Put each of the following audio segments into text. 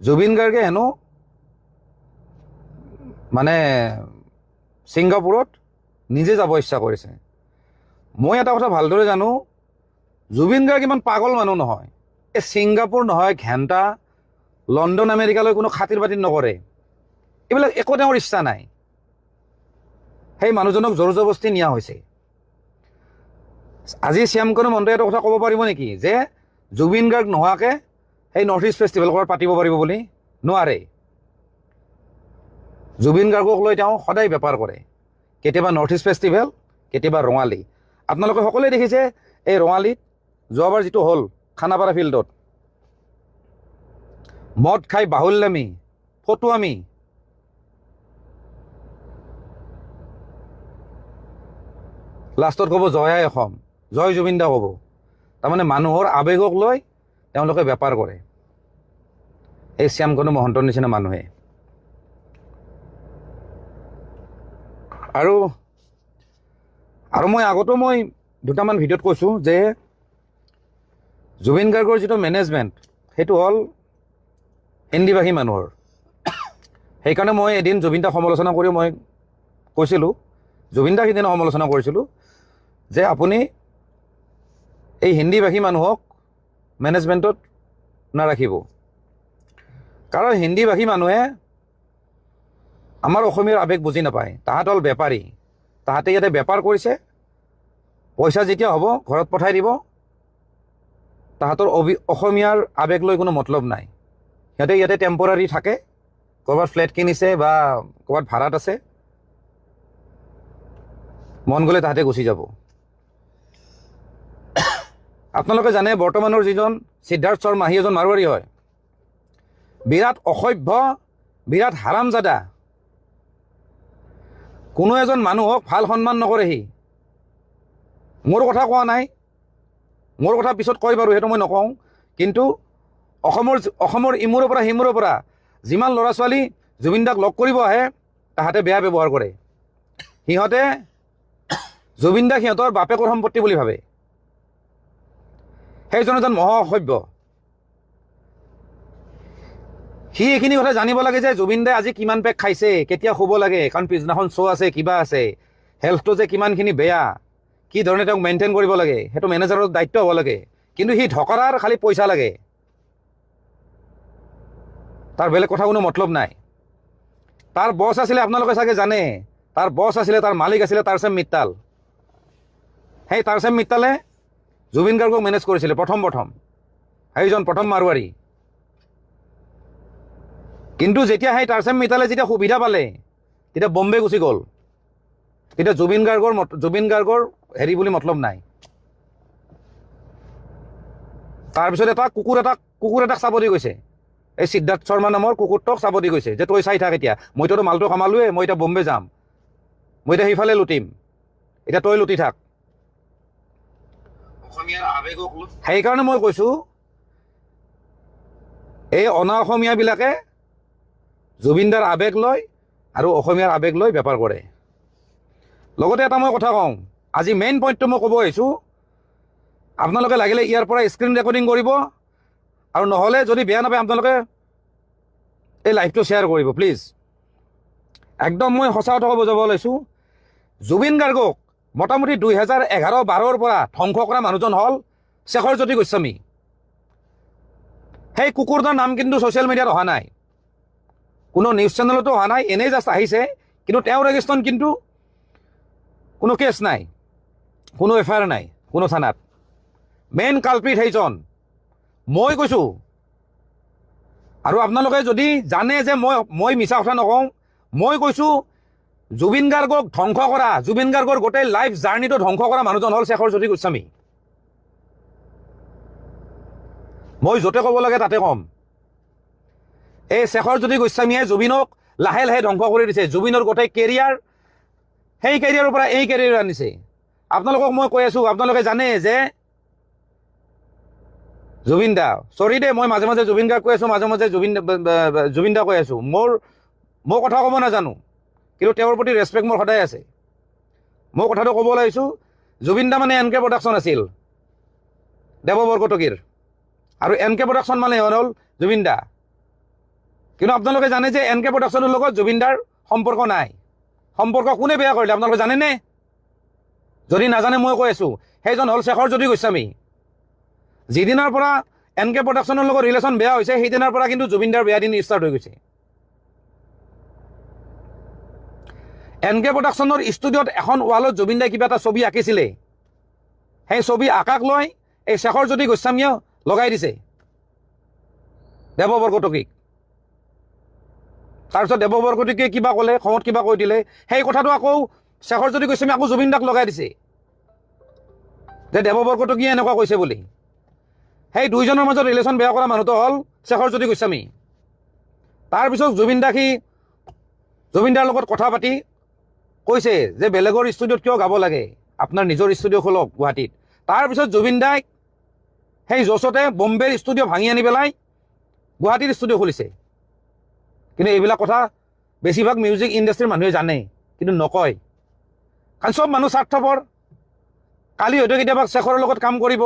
জুবিন গাৰ্গে হেনো মানে ছিংগাপুৰত নিজে যাব ইচ্ছা কৰিছে। মই এটা কথা ভালদৰে জানো, জুবিন গাৰ্গ ইমান পাগল মানুহ নহয়। এই ছিংগাপুৰ নহয়, ঘেণ্টা, লণ্ডন, আমেৰিকালৈ কোনো খাতিৰ বাতিৰ নকৰে। এইবিলাক একো তেওঁৰ ইচ্ছা নাই। সেই মানুহজনক জোৰ জবস্তি নিয়া হৈছে। আজি শ্যামকৰণে মন্ত্ৰী এটা কথা ক'ব পাৰিব নেকি, যে জুবিন গাৰ্গ নোহোৱাকৈ সেই নৰ্থ ইষ্ট ফেষ্টিভেল পাতিব পাৰিব বুলি নোৱাৰে। জুবিন গাৰ্গক লৈ তেওঁ সদায় বেপাৰ কৰে। কেতিয়াবা নৰ্থ ইষ্ট ফেষ্টিভেল কেতিয়াবা ৰঙালী। আপোনালোকে সকলোৱে দেখিছে, এই ৰঙালীত যোৱাবাৰ যিটো হ'ল খানাপাৰা ফিল্ডত, মদ খাই বাহুল্যামী ফটুৱামী লাষ্টত ক'ব জয়াই অসম, জয় জুবিন দা ক'ব। তাৰমানে মানুহৰ আৱেগক লৈ তেওঁলোকে বেপাৰ কৰে। এই শ্যামকণু মহন্তৰ নিচিনা মানুহে। আৰু আৰু মই আগতো মই দুটামান ভিডিঅ'ত কৈছোঁ যে জুবিন গাৰ্গৰ যিটো মেনেজমেণ্ট সেইটো হ'ল হিন্দীভাষী মানুহৰ। সেইকাৰণে মই এদিন জুবিন দাক সমালোচনা কৰি মই কৈছিলোঁ জুবিন দাক সিদিনা সমালোচনা কৰিছিলোঁ যে আপুনি এই হিন্দীভাষী মানুহক মেনেজমেণ্টত নাৰাখিব। কাৰণ হিন্দীভাষী মানুহে আমাৰ অসমীয়াৰ আৱেগ বুজি নাপায়। তাহাঁত হ'ল বেপাৰী। তাহাঁতে ইয়াতে বেপাৰ কৰিছে। পইচা যেতিয়া হ'ব, ঘৰত পঠাই দিব। তাহাঁতৰ অবি অসমীয়াৰ আৱেগ লৈ কোনো মতলব নাই। সিহঁতে ইয়াতে টেম্পৰাৰী থাকে। ক'ৰবাত ফ্লেট কিনিছে বা ক'ৰবাত ভাড়াত আছে। মন গ'লে তাহাঁতে গুচি যাব। আপোনালোকে জানে, বৰ্তমানৰ যিজন সিদ্ধাৰ্থ শৰ্মা, সি এজন মাৰোৱাৰী হয়। বিৰাট অসভ্য বিৰাট হাৰামজাদা। কোনো এজন মানুহক ভাল সন্মান নকৰে সি মোৰ কথা কোৱা নাই। মোৰ কথা পিছত কয় বাৰু সেইটো মই নকওঁ। কিন্তু অসমৰ অসমৰ ইমূৰৰ পৰা সিমূৰৰ পৰা যিমান ল'ৰা ছোৱালী জুবিন দাক লগ কৰিব আহে তাহাঁতে বেয়া ব্যৱহাৰ কৰে। সিহঁতে জুবিন দাক সিহঁতৰ বাপেকৰ সম্পত্তি বুলি ভাবে। সেইজন এজন মহা অসভ্য। সি এইখিনি কথা জানিব লাগে যে জুবিন দাই আজি কিমান পেক খাইছে, কেতিয়া শুব লাগে, কাৰণ পিছদিনাখন শ্ব' আছে, কিবা আছে। হেল্থটো যে কিমানখিনি বেয়া, কি ধৰণে তেওঁক মেইনটেইন কৰিব লাগে, সেইটো মেনেজাৰৰ দায়িত্ব হ'ব লাগে। কিন্তু সি ঢকৰাৰ খালি পইচা লাগে। তাৰ বেলেগ কথা কোনো মতলব নাই। তাৰ বছ আছিলে, আপোনালোকে চাগে জানে। তাৰ বছ আছিলে, তাৰ মালিক আছিলে, তাৰচেম মিত্তাল। সেই তাৰচেম মিত্তালে জুবিন গাৰ্গক মেনেজ কৰিছিলে প্ৰথম প্ৰথম সেইজন প্ৰথম মাৰোৱাৰী। কিন্তু যেতিয়া সেই টাৰ্চেম মিতালে যেতিয়া সুবিধা পালে তেতিয়া বম্বে গুচি গ'ল। তেতিয়া জুবিন গাৰ্গৰ মত জুবিন গাৰ্গৰ হেৰি বুলি মতলব নাই। তাৰপিছত এটা কুকুৰ এটাক কুকুৰ এটাক চাব দি গৈছে। এই সিদ্ধাৰ্থ শৰ্মা নামৰ কুকুৰটোক চাব দি গৈছে যে তই চাই থাক এতিয়া। মইতো মালটো কামালোৱে মই এতিয়া বম্বে যাম। মই এতিয়া সেইফালে লুটিম। এতিয়া তই লুটি থাক। সেইকাৰণে মই কৈছোঁ এই অনা অসমীয়াবিলাকে জুবিনদাৰ আৱেগ লয় আৰু অসমীয়াৰ আৱেগ লৈ বেপাৰ কৰে। লগতে এটা মই কথা কওঁ, আজি মেইন পইণ্টটো মই ক'ব আহিছোঁ, আপোনালোকে লাগিলে ইয়াৰ পৰা স্ক্ৰীণ ৰেকৰ্ডিং কৰিব আৰু নহ'লে যদি বেয়া নাপায় আপোনালোকে এই লাইভটো শ্বেয়াৰ কৰিব প্লিজ একদম মই সঁচা কথা ক'ব যাব ওলাইছোঁ জুবিন গাৰ্গক মোটামুটি দুহেজাৰ এঘাৰ বাৰৰ পৰা ধ্বংস কৰা মানুহজন হ'ল শেখৰজ্যোতি গোস্বামী। সেই কুকুৰটোৰ নাম কিন্তু ছ'চিয়েল মিডিয়াত অহা নাই। কোনো নিউজ চেনেলতো অহা নাই, এনেই জাষ্ট আহিছে। কিন্তু তেওঁৰ এগেইনষ্টত কিন্তু কোনো কেছ নাই, কোনো এফ আই আৰ নাই, কোনো থানাত। মেইন কালপ্ৰিট সেইজন। মই কৈছোঁ, আৰু আপোনালোকে যদি জানে যে মই মই মিছা কথা নকওঁ, মই কৈছোঁ, জুবিন গাৰ্গক ধ্বংস কৰা, জুবিন গাৰ্গৰ গোটেই লাইফ জাৰ্ণিটো ধ্বংস কৰা মানুহজন হ'ল শেখৰ জ্যোতি গোস্বামী। মই য'তে ক'ব লাগে তাতে ক'ম। এই জ্যোতি গোস্বামীয়ে জুবিনক লাহে লাহে ধ্বংস কৰি দিছে জুবিনৰ গোটেই কেৰিয়াৰ সেই কেৰিয়াৰৰ পৰা এই কেৰিয়াৰ আনিছে। আপোনালোকক মই কৈ আছোঁ আপোনালোকে জানে যে জুবিন দা চৰি দেই মই মাজে মাজে জুবিন দাক কৈ আছোঁ মাজে মাজে জুবিন জুবিন দা কৈ আছোঁ। মোৰ মই কথা ক'ব নাজানো কিন্তু তেওঁৰ প্ৰতি ৰেচপেক্ট মোৰ সদায় আছে। মই কথাটো ক'ব ওলাইছোঁ জুবিন দা মানে এন কে প্ৰডাকশ্যন আছিল দেৱ বৰকটকীৰ আৰু এন কে প্ৰডাকশ্যন মানে হ'ল জুবিন দা। কিন্তু আপোনালোকে জানে যে এন কে প্ৰডাকশ্যনৰ লগত জুবিনদাৰ সম্পৰ্ক নাই। সম্পৰ্ক কোনে বেয়া কৰিলে? আপোনালোকে জানেনে? যদি নাজানে, মই কৈ আছোঁ, সেইজন হ'ল শেখৰ জ্যোতি গোস্বামী। যিদিনাৰ পৰা এন কে প্ৰডাকশ্যনৰ লগত ৰিলেশ্যন বেয়া হৈছে, সেইদিনাৰ পৰা কিন্তু জুবিনদাৰ বেয়া দিন ষ্টাৰ্ট হৈ গৈছে। এন কে প্ৰডাকশ্যনৰ ষ্টুডিঅ'ত এখন ৱালত জুবিনদাই কিবা এটা ছবি আঁকিছিলে। সেই ছবি আঁকাক লৈ এই শেখৰ জ্যোতি গোস্বামীয়ে লগাই দিছে। দেৱ বৰকটকীক তাৰপিছত দেৱ বৰকটকীয়ে কিবা ক'লে খঙত কিবা কৈ দিলে সেই কথাটো আকৌ শেখৰ জ্যোতি গোস্বামী আকৌ জুবিন দাক লগাই দিছে। যে দেৱ বৰকটকীয়ে এনেকুৱা কৈছে বুলি? সেই দুইজনৰ মাজত ৰিলেশ্যন বেয়া কৰা মানুহটো হ'ল শেখৰ জ্যোতি গোস্বামী তাৰপিছত জুবিন দাক সি জুবিন দাৰ লগত কথা পাতি কৈছে যে বেলেগৰ ষ্টুডিঅ'ত কিয় গাব লাগে? আপোনাৰ নিজৰ ষ্টুডিঅ' খোলক গুৱাহাটীত। তাৰপিছত জুবিন দাই সেই যচতে বম্বেৰ ষ্টুডিঅ' ভাঙি আনি পেলাই গুৱাহাটীৰ ষ্টুডিঅ' খুলিছে। কিন্তু এইবিলাক কথা বেছিভাগ মিউজিক ইণ্ডাষ্ট্ৰীৰ মানুহে জানে কিন্তু নকয়। কাৰণ চব মানুহ স্বাৰ্থপৰ। কালি হয়তো কেতিয়াবা শেখৰৰ লগত কাম কৰিব।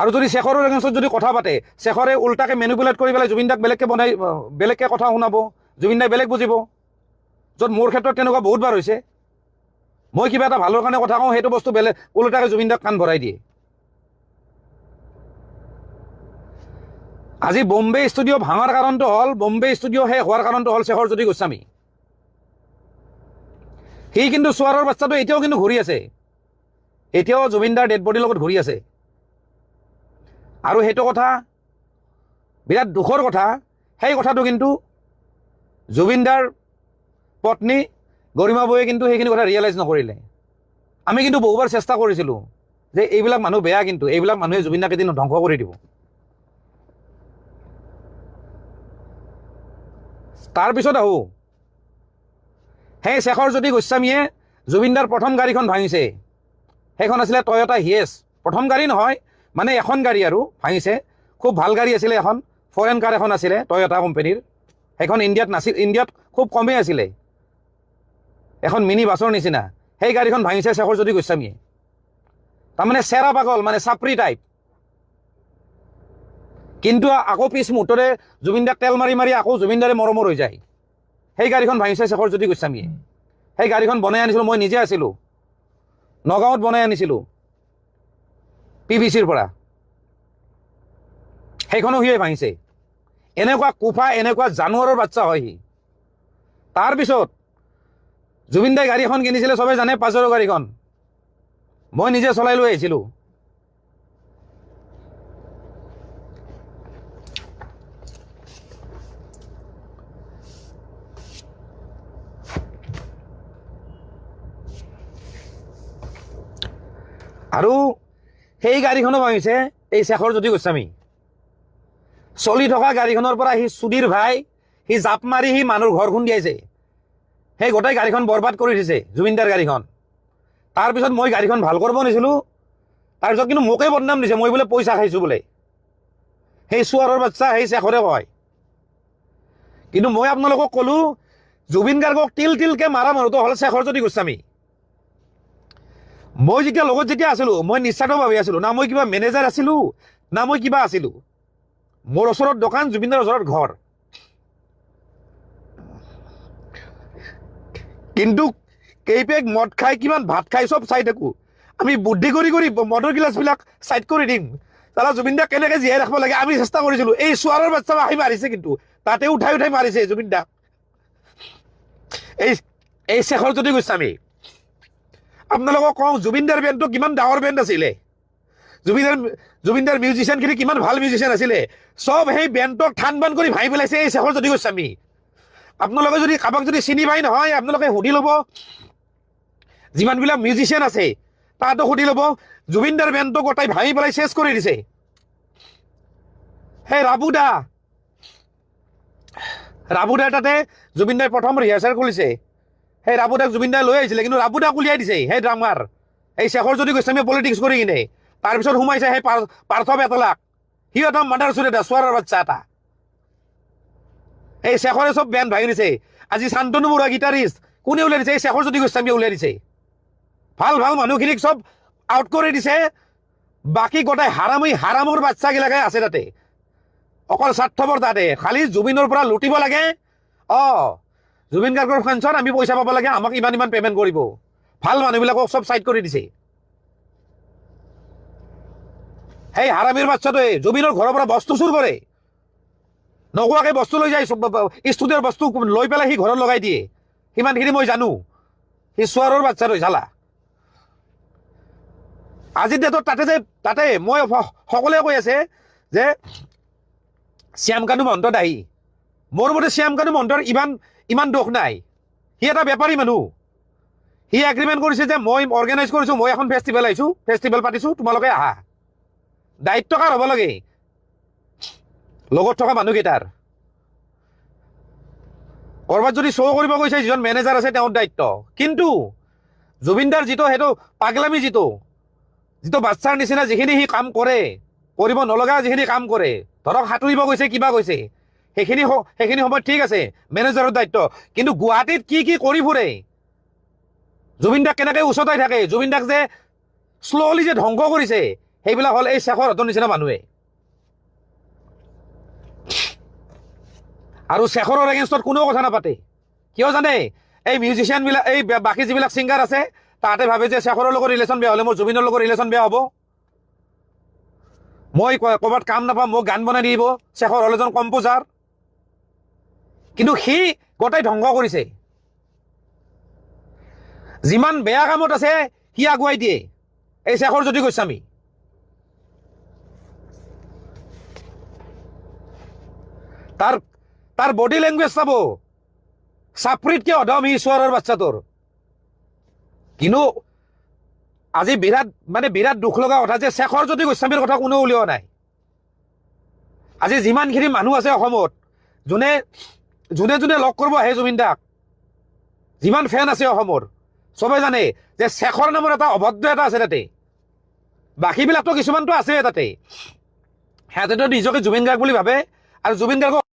আৰু যদি শেখৰৰ এগেইনষ্টত যদি কথা পাতে শেখৰে উল্টাকে মেনিপুলেট কৰি পেলাই জুবিন দাক বেলেগকৈ বনাই বেলেগকৈ কথা শুনাব জুবিন দাই বেলেগ বুজিব য'ত মোৰ ক্ষেত্ৰত তেনেকুৱা বহুতবাৰ হৈছে। মই কিবা এটা ভালৰ কাৰণে কথা কওঁ সেইটো বস্তু বেলেগ ওলোটাকে জুবিন দাক কাণ ভৰাই দিয়ে। আজি বম্বে ষ্টুডিঅ' ভাঙাৰ কাৰণটো হ'ল, বম্বে ষ্টুডিঅ' শেষ হোৱাৰ কাৰণটো হ'ল শেখৰ জ্যোতি গোস্বামী। সি কিন্তু চোৱাৰৰ বাচ্চাটো এতিয়াও কিন্তু ঘূৰি আছে। এতিয়াও জুবিনদাৰ ডেড বডিৰ লগত ঘূৰি আছে। আৰু সেইটো কথা, বিৰাট দুখৰ কথা, সেই কথাটো কিন্তু জুবিনদাৰ পত্নী গৰিমা বৌয়ে কিন্তু সেইখিনি কথা ৰিয়েলাইজ নকৰিলে। আমি কিন্তু বহুবাৰ চেষ্টা কৰিছিলোঁ যে এইবিলাক মানুহ বেয়া কিন্তু, এইবিলাক মানুহে জুবিনদাক এদিন ধ্বংস কৰি দিব। তাৰপিছত আহোঁ। সেই শেখৰ জ্যোতি গোস্বামীয়ে জুবিনদাৰ প্ৰথম গাড়ীখন ভাঙিছে, সেইখন আছিলে টয়টা হিয়েছ প্ৰথম গাড়ী নহয় মানে এখন গাড়ী আৰু ভাঙিছে। খুব ভালো গাড়ী আছিলে এখন ফৰেন কাৰ এখন আছিলে টয়টা কোম্পানীৰ সেইখন ইণ্ডিয়াত নাছিল, ইণ্ডিয়াত খুব কমেই আছিলে। এখন মিনি বাছৰ নিচিনা। সেই গাড়ীখন ভাঙিছে শেখৰ জ্যোতি গোস্বামীয়ে। তাৰমানে চেৰা পাগল মানে চাপৰি টাইপ কিন্তু আকৌ পিছ মুহূৰ্ততে জুবিনদাক তেল মাৰি মাৰি আকৌ জুবিনদাৰে মৰমৰ হৈ যায়। সেই গাড়ীখন ভাঙিছে শেখৰ জ্যোতি গোস্বামীয়ে। সেই গাড়ীখন বনাই আনিছিলোঁ মই নিজে আছিলোঁ। নগাঁৱত বনাই আনিছিলোঁ। পি ভি চিৰ পৰা। সেইখনো সিয়ে ভাঙিছে। এনেকুৱা কোফা এনেকুৱা জানুৱাৰৰ বাচ্চা হয় সি। তাৰপিছত জুবিনদাই গাড়ী এখন কিনিছিলে চবে জানে পাজৰৰ গাড়ীখন। মই নিজে চলাই লৈ আহিছিলোঁ। আৰু সেই গাড়ীখনো ভাঙিছে, এই শেখৰ জ্যোতি গোস্বামী। চলি থকা গাড়ীখনৰ পৰা সি চুদিৰ ভাই, সি জাপ মাৰি সি মানুহৰ ঘৰ খুন্দিয়াইছে। সেই গোটেই গাড়ীখন বৰবাদ কৰি দিছে, জুবিনদাৰ গাড়ীখন। তাৰপিছত মই গাড়ীখন ভালো কৰিব নিছিলোঁ তাৰপিছত কিন্তু মোকে বদনাম দিছে, মই বোলে পইচা খাইছোঁ বোলে। সেই চোৱাৰৰ বাচ্চা সেই শেখৰে কয়। কিন্তু মই আপোনালোকক ক'লোঁ জুবিন গাৰ্গক তিল তিলকৈ মাৰা মানুহটো হ'ল শেখৰ জ্যোতি গোস্বামী। মই যেতিয়া লগত যেতিয়া আছিলোঁ মই নিস্বাৰ্থভাৱে আছিলোঁ। না মই কিবা মেনেজাৰ আছিলোঁ না মই কিবা আছিলোঁ। মোৰ ওচৰত দোকান জুবিনদাৰ ওচৰত ঘৰ। কিন্তু কেইপেক মদ খাই কিমান ভাত খাই চব চাই থাকোঁ। আমি বুদ্ধি কৰি কৰি মদৰ গিলাচবিলাক চাইড কৰি দিম। তালা জুবিনদাক কেনেকৈ জীয়াই ৰাখিব লাগে আমি চেষ্টা কৰিছিলোঁ। এই চোৱাৰৰ বাচ্চা আহি মাৰিছে কিন্তু। তাতে উঠাই উঠাই মাৰিছে জুবিনদাক। এই এই শেখৰ জ্যোতি গোস্বামী আপোনালোকক কওঁ, জুবিনদাৰ বেণ্ডটো কিমান ডাঙৰ বেণ্ড আছিলে। জুবিনদাৰ জুবিনদাৰ মিউজিচিয়ানখিনি কিমান ভালো মিউজিচিয়ান আছিলে। চব সেই বেণ্ডক থান বান কৰি ভাঙি পেলাইছে এই শেখৰ জ্যোতি গোস্বামী। আপোনালোকে যদি কাৰোবাক যদি চিনি পাই নহয়, আপোনালোকে সুধি ল'ব। যিমানবিলাক মিউজিচিয়ান আছে তাহাঁতক সুধি ল'ব। জুবিনদাৰ বেণ্ডটো গোটাই ভাঙি পেলাই চেছ কৰি দিছে। সেই ৰাবুদা ৰাবুদাৰ তাতে জুবিনদাই প্ৰথম ৰিহাৰ্চেল কৰিছে সেই ৰাবুদাক জুবিনদাই লৈ আহিছিলে, কিন্তু ৰাবুদাক উলিয়াই দিছে সেই ড্ৰামাৰ। এই শেখৰ যদি গোস্বামীয়ে পলিটিক্স কৰি কিনে তাৰপিছত সোমাইছে সেই পাৰ পাৰ্থ বেতলাক সি এটা মাদাৰ চুৰে এটা, চোৱাৰৰ বাচ্চা এটা। এই শেখৰে চব বেণ্ড ভাঙি দিছে। আজি শান্তনু বৰুৱা গীটাৰিষ্ট কোনে উলিয়াই দিছে? এই শেখৰ যদি গোস্বামীয়ে উলিয়াই দিছে। ভালো ভালো মানুহখিনিক চব আউট কৰি দিছে। বাকী গোটাই হাৰামী হাৰামৰ বাচ্চাগিলাকে আছে তাতে। অকল স্বাৰ্থপৰ তাতে। খালি জুবিনৰ পৰা লুটিব লাগে। অ। জুবিন গাৰ্গৰ ফেঞ্চত আমি পইচা পাব লাগে, আমাক ইমান ইমান পে'মেণ্ট কৰিব। ভালো মানুহবিলাকক চব চাইড কৰি দিছে। সেই হাৰামীৰ বাচ্চাটোৱে জুবিনৰ ঘৰৰ পৰা বস্তু চুৰ কৰে। নোকোৱাকৈ বস্তু লৈ যায় ষ্টুডিঅ'ৰ বস্তু লৈ পেলাই সি ঘৰত লগাই দিয়ে। সিমানখিনি মই জানো। সি চোৱাৰৰ বাচ্চাটো চালা আজিৰ ডেটত তাতে যে তাতে মই সকলোৱে কৈ আছে যে, শ্যামকানু মহন্ত দায়ী। মোৰ মতে শ্যামকানু মহন্তৰ ইমান ইমান দোষ নাই। সি এটা বেপাৰী মানুহ। সি এগ্ৰিমেণ্ট কৰিছে যে মই অৰ্গেনাইজ কৰিছোঁ, মই এখন ফেষ্টিভেল আহিছোঁ ফেষ্টিভেল পাতিছোঁ, তোমালোকে আহা। দায়িত্ব কাৰ হ'ব লাগে? লগত থকা মানুহকেইটাৰ। ক'ৰবাত যদি শ্ব' কৰিব গৈছে, যিজন মেনেজাৰ আছে, তেওঁৰ দায়িত্ব। কিন্তু জুবিনদাৰ যিটো সেইটো পাগলামী যিটো যিটো বাচ্চাৰ নিচিনা যিখিনি সি কাম কৰে, কৰিব নলগা যিখিনি কাম কৰে, ধৰক সাঁতুৰিব গৈছে, কিবা গৈছে সেইখিনি সেইখিনি সময়ত ঠিক আছে, মেনেজাৰৰ দায়িত্ব। কিন্তু গুৱাহাটীত কি কি কৰি ফুৰে? জুবিন দাক কেনেকৈ উচতাই থাকে? জুবিন দাক যে শ্ল'লি যে ধ্বংস কৰিছে, সেইবিলাক হ'ল এই শেখৰহঁতৰ নিচিনা মানুহে। আৰু শেখৰৰ এগেইনষ্টত কোনেও কথা নাপাতে। কিয় জানে? এই মিউজিচিয়ানবিলাক এই বাকী যিবিলাক ছিংগাৰ আছে, তাহাঁতে ভাবে যে শেখৰৰ লগত ৰিলেশ্যন বেয়া হ'লে মোৰ জুবিনৰ লগত ৰিলেশ্যন বেয়া হ'ব। মই ক'ৰবাত কাম নাপাম, মোক গান বনাই দিব। শেখৰ হ'ল এজন কম্প'জাৰ কিন্তু সি গোটেই ধ্বংস কৰিছে। যিমান বেয়া কামত আছে, সি আগুৱাই দিয়ে। এই শেখৰ জ্যোতি গোস্বামী তাৰ তাৰ বডি লেংগুৱেজ চাব। চাপৰিতকে অধম ঈশ্বৰৰ বাচ্চাটোৰ কিন্তু আজি বিৰাট মানে বিৰাট দুখ লগা কথা যে শেখৰ জ্যোতি গোস্বামীৰ কথা কোনেও উলিওৱা নাই। আজি যিমানখিনি মানুহ আছে অসমত, যোনে যোনে যোনে লগ কৰিব আহে জুবিন দাক যিমান ফেন আছে অসমৰ চবে জানে যে শেখৰ নামৰ এটা অভদ্ৰ এটা আছে তাতে। বাকীবিলাকতো কিছুমানতো আছে তাতে। সিহঁতেতো নিজকে জুবিন গাৰ্গ বুলি ভাবে, আৰু জুবিন গাৰ্গক